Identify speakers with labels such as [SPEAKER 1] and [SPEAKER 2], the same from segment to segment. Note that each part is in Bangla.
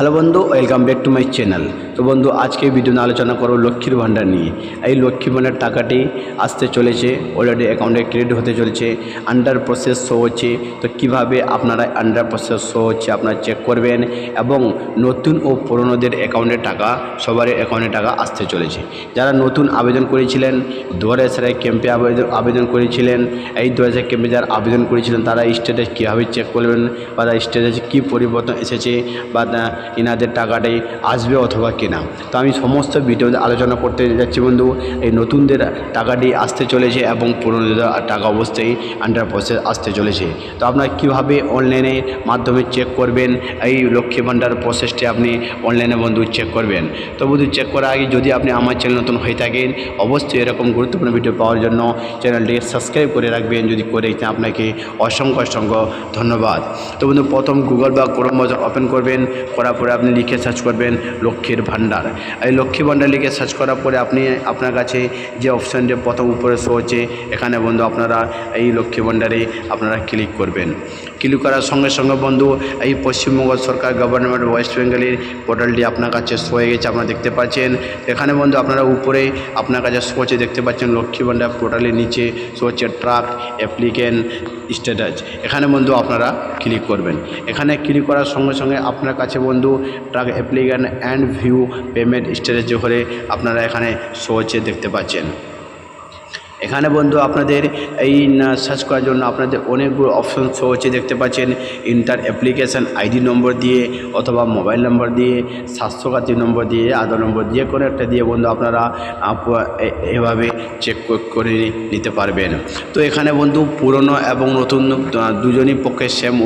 [SPEAKER 1] হ্যালো বন্ধু welcome back to my channel তো বন্ধু, আজকে ভিডিও আলোচনা করো লক্ষ্মীর ভাণ্ডার নিয়ে। এই লক্ষ্মী ভাণ্ডার টাকাটি আসতে চলেছে অলরেডি অ্যাকাউন্টে ক্রেডিট হতে চলেছে আন্ডার প্রসেস শো হচ্ছে। তো কীভাবে আপনারা আন্ডার প্রসেস শো হচ্ছে, আপনারা চেক করবেন, এবং নতুন ও পুরনোদের অ্যাকাউন্টে টাকা, সবারই অ্যাকাউন্টে টাকা আসতে চলেছে। যারা নতুন আবেদন করেছিলেন, দুয়ারে সারাই ক্যাম্পে আবেদন আবেদন করেছিলেন, এই দু হাজার ক্যাম্পে যারা আবেদন করেছিলেন, তারা স্ট্যাটাস কীভাবে চেক করবেন, বা তার স্ট্যাটাসে কী পরিবর্তন এসেছে, বা ইনাদের টাকাটাই আসবে অথবা কিনা। তো আমি সমস্ত ভিডিও আলোচনা করতে যাচ্ছি বন্ধু, এই নতুনদের টাকাটি আসতে চলেছে এবং পুরনোদের টাকা অবশ্যই আন্ডার প্রসেস আসতে চলেছে। তো আপনারা কীভাবে অনলাইনে মাধ্যমে চেক করবেন? এই লক্ষ্মী ভাণ্ডার প্রসেসটি আপনি অনলাইনে বন্ধু চেক করবেন। তো বন্ধু চেক করার আগে যদি আপনি আমার চ্যানেল নতুন হয়ে থাকেন, অবশ্যই এরকম গুরুত্বপূর্ণ ভিডিও পাওয়ার জন্য চ্যানেলটি সাবস্ক্রাইব করে রাখবেন। যদি করে আপনাকে অসংখ্য অসংখ্য ধন্যবাদ। তো বন্ধু, প্রথম গুগল বা ক্রোম ওপেন করবেন। করার পরে আপনি লিখে সার্চ করবেন লক্ষ্মীর ভাণ্ডার। এই লক্ষ্মী ভাণ্ডার লিখে সার্চ করার পরে আপনি, আপনার কাছে যে অপশানটি প্রথম উপরে শো হচ্ছে, এখানে বন্ধু আপনারা এই লক্ষ্মী ভাণ্ডারে আপনারা ক্লিক করবেন। ক্লিক করার সঙ্গে সঙ্গে বন্ধু এই পশ্চিমবঙ্গ সরকার গভর্নমেন্ট ওয়েস্ট বেঙ্গলের পোর্টালটি আপনার কাছে শো হয়ে গেছে, আপনারা দেখতে পাচ্ছেন। এখানে বন্ধু আপনারা উপরে আপনার কাছে শো হচ্ছে, দেখতে পাচ্ছেন লক্ষ্মী ভাণ্ডার পোর্টালের নিচে শো হচ্ছে ট্রাক অ্যাপ্লিকেন্ট স্ট্যাটাস এখানে বন্ধু আপনারা ক্লিক করবেন। এখানে ক্লিক করার সঙ্গে সঙ্গে আপনার কাছে বন্ধু track applicant and view payment status করে আপনারা এখানে সহজে দেখতে পাচ্ছেন। এখানে বন্ধু আপনাদের এই সার্চ করার জন্য আপনাদের অনেকগুলো অপশন শো হচ্ছে দেখতে পাচ্ছেন। ইন্টার অ্যাপ্লিকেশান আইডি নম্বর দিয়ে অথবা মোবাইল নম্বর দিয়ে স্বাস্থ্যসাথী নম্বর দিয়ে, আধার নম্বর দিয়ে কোনো একটা দিয়ে বন্ধু আপনারা এভাবে চেক করে নিতে পারবেন। তো এখানে বন্ধু পুরনো এবং নতুন দুজনই পক্ষে সেম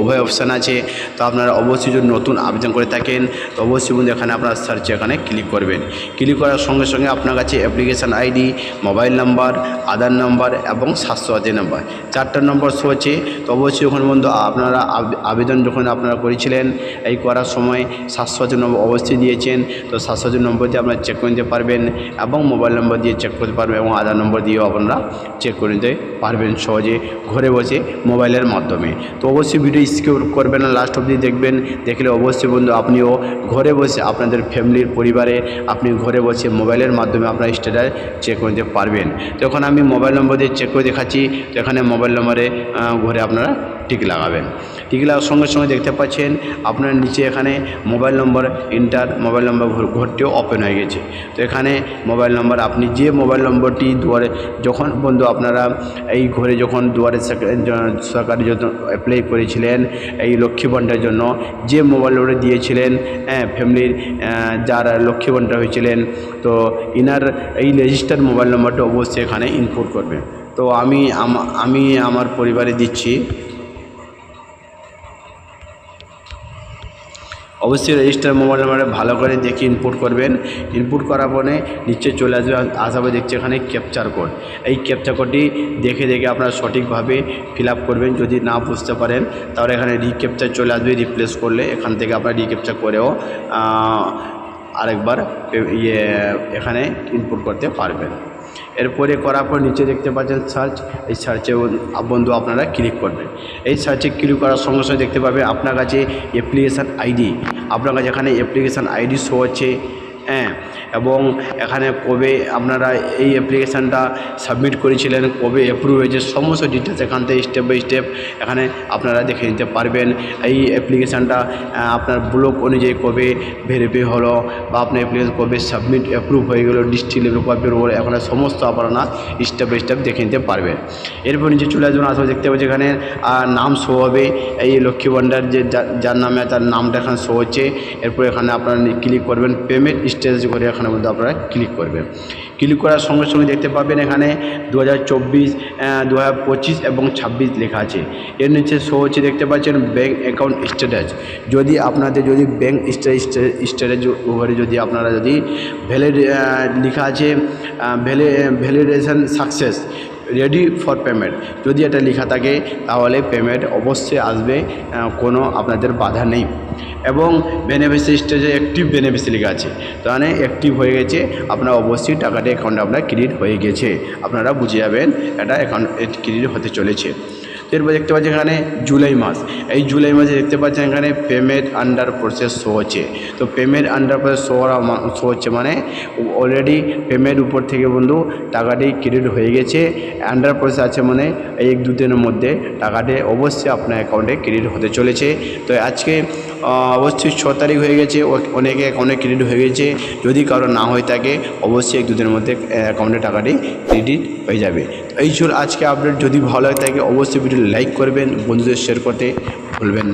[SPEAKER 1] উভয় অপশান আছে। তো আপনারা অবশ্যই যদি নতুন আবেদন করে থাকেন, তো অবশ্যই বন্ধু এখানে আপনারা সার্চে এখানে ক্লিক করবেন। ক্লিক করার সঙ্গে সঙ্গে আপনার কাছে application ID mobile number Aadhaar number এবং স্বাস্থ্যসাথী নাম্বার। চারটা নম্বর শো আছে তো অবশ্যই ওখানে বন্ধু আপনারা আবেদন যখন আপনারা করেছিলেন, এই করার সময় স্বাস্থ্যসাথী নম্বর অবশ্যই দিয়েছেন। তো স্বাস্থ্যসাথী নম্বর দিয়ে আপনারা চেক করে নিতে পারবেন এবং মোবাইল নম্বর দিয়ে চেক করতে পারবেন এবং আধার নম্বর দিয়েও আপনারা চেক করে নিতে পারবেন সহজে ঘরে বসে মোবাইলের মাধ্যমে। তো অবশ্যই ভিডিও স্কিপ করবেন না লাস্ট অবধি দেখবেন। দেখলে অবশ্যই বন্ধু আপনিও ঘরে বসে আপনাদের ফ্যামিলির পরিবারে আপনি ঘরে বসে মোবাইলের মাধ্যমে আপনার স্ট্যাটাস চেক করে নিতে পারবেন। তো এখন আমি মোবাইল নম্বর দিয়ে চেক করে দেখাচ্ছি তো এখানে মোবাইল নম্বরে ঘরে আপনারা টিক লাগাবেন। টিক লাগার সঙ্গে সঙ্গে দেখতে পাচ্ছেন আপনার নিচে এখানে mobile number, enter mobile number ঘর- ঘরটিও ওপেন হয়ে গেছে। তো এখানে মোবাইল নম্বর, আপনি যে মোবাইল নম্বরটি দুয়ারে যখন, বন্ধু আপনারা এই ঘরে যখন দুয়ারে সরকার- জন্য অ্যাপ্লাই করেছিলেন, এই লক্ষ্মী ভাণ্ডারের জন্য যে মোবাইল নম্বরে দিয়েছিলেন হ্যাঁ ফ্যামিলির যারা লক্ষ্মী ভাণ্ডার হয়েছিলেন, তো ইনার এই রেজিস্টার মোবাইল নম্বরটা অবশ্যই এখানে ইনপুট করবেন। তো আমি আমি আমার পরিবারে দিচ্ছি। অবশ্যই রেজিস্টার মোবাইল নাম্বারে ভালো করে দেখে ইনপুট করবেন। ইনপুট করার পরে নিচে চলে আসবে। পরে দেখছি এখানে ক্যাপচার কোড এই ক্যাপচার কোডটি দেখে দেখে আপনারা সঠিকভাবে ফিল করবেন। যদি না বুঝতে পারেন, তাহলে এখানে রিক্যাপচার চলে আসবে। রিপ্লেস করলে এখান থেকে আপনারা রিক্যাপচার করেও আরেকবার ইয়ে এখানে ইনপুট করতে পারবেন। এরপরে করার পর নিচে দেখতে পাচ্ছেন সার্চ এই সার্চে বন্ধু আপনারা ক্লিক করবেন এই সার্চে ক্লিক করার সঙ্গে সঙ্গে দেখতে পাবেন আপনার কাছে অ্যাপ্লিকেশান আইডি আপনার কাছে এখানে অ্যাপ্লিকেশান আইডি শো হচ্ছে হ্যাঁ। এবং এখানে কবে আপনারা এই অ্যাপ্লিকেশানটা সাবমিট করেছিলেন, কবে অ্যাপ্রুভ হয়েছে, সমস্ত ডিটেলস এখান থেকে স্টেপ বাই স্টেপ এখানে আপনারা দেখে নিতে পারবেন। এই অ্যাপ্লিকেশানটা আপনার ব্লক অনুযায়ী কবে ভেরিফাই হলো বা আপনার অ্যাপ্লিকেশন কবে সাবমিট অ্যাপ্রুভ হয়ে গেলো ডিস্ট্রিক্ট লেভেল কবে হলো এখানে সমস্ত আপনারা স্টেপ বাই স্টেপ দেখে নিতে পারবেন। এরপর নিচে চলে আসবেন, আসলে দেখতে পাচ্ছি এখানে নাম শো হবে। এই লক্ষ্মী ভাণ্ডার যে যার নামে তার নামটা এখানে শো হচ্ছে। এরপর এখানে আপনারা ক্লিক করবেন পেমেন্ট স্টেটাস করে এখানে মধ্যে আপনারা ক্লিক করবেন। ক্লিক করার সঙ্গে সঙ্গে দেখতে পাবেন এখানে দু হাজার চব্বিশ এবং ছাব্বিশ লেখা আছে। এর নিচে শো হচ্ছে দেখতে পাচ্ছেন ব্যাঙ্ক অ্যাকাউন্ট স্ট্যাটাস যদি আপনাদের যদি ব্যাঙ্ক স্ট্যাটাস উপরে যদি আপনারা যদি ভ্যালিড লেখা আছে vali validation success ready for payment যদি এটা লেখা থাকে, তাহলে পেমেন্ট অবশ্যই আসবে কোনো আপনাদের বাধা নেই। এবং বেনিফিসি স্টেজে অ্যাক্টিভ বেনিফিসিয়ারি লেখা আছে। তাহলে অ্যাক্টিভ হয়ে গেছে, আপনার অবশ্যই টাকাটা অ্যাকাউন্টে আপনার ক্রেডিট হয়ে গেছে। আপনারা বুঝে যাবেন, এটা অ্যাকাউন্ট ক্রেডিট হতে চলেছে। এরপর দেখতে পাচ্ছেন এখানে জুলাই মাস। এই জুলাই মাসে দেখতে পাচ্ছেন এখানে পেমেন্ট আন্ডার প্রসেস শো হচ্ছে। তো পেমেন্ট আন্ডার প্রসেস শো করা শো হচ্ছে মানে অলরেডি পেমেন্ট উপর থেকে বন্ধু টাকাটি ক্রেডিট হয়ে গেছে। আন্ডার প্রসেস আছে মানে এই এক দু দিনের মধ্যে টাকাটি অবশ্যই আপনার অ্যাকাউন্টে ক্রেডিট হতে চলেছে। তো আজকে অবশ্যই ছ তারিখ হয়ে গেছে অনেকে অ্যাকাউন্টে ক্রেডিট হয়ে গেছে। যদি কারও না হয়ে থাকে, অবশ্যই এক দুদিনের মধ্যে অ্যাকাউন্টে টাকাটি ক্রেডিট হয়ে যাবে। এই ছিল আজকে আপডেট যদি ভালো লাগে থাকে, অবশ্যই ভিডিও লাইক করবেন বন্ধুদের শেয়ার করতে ভুলবেন না।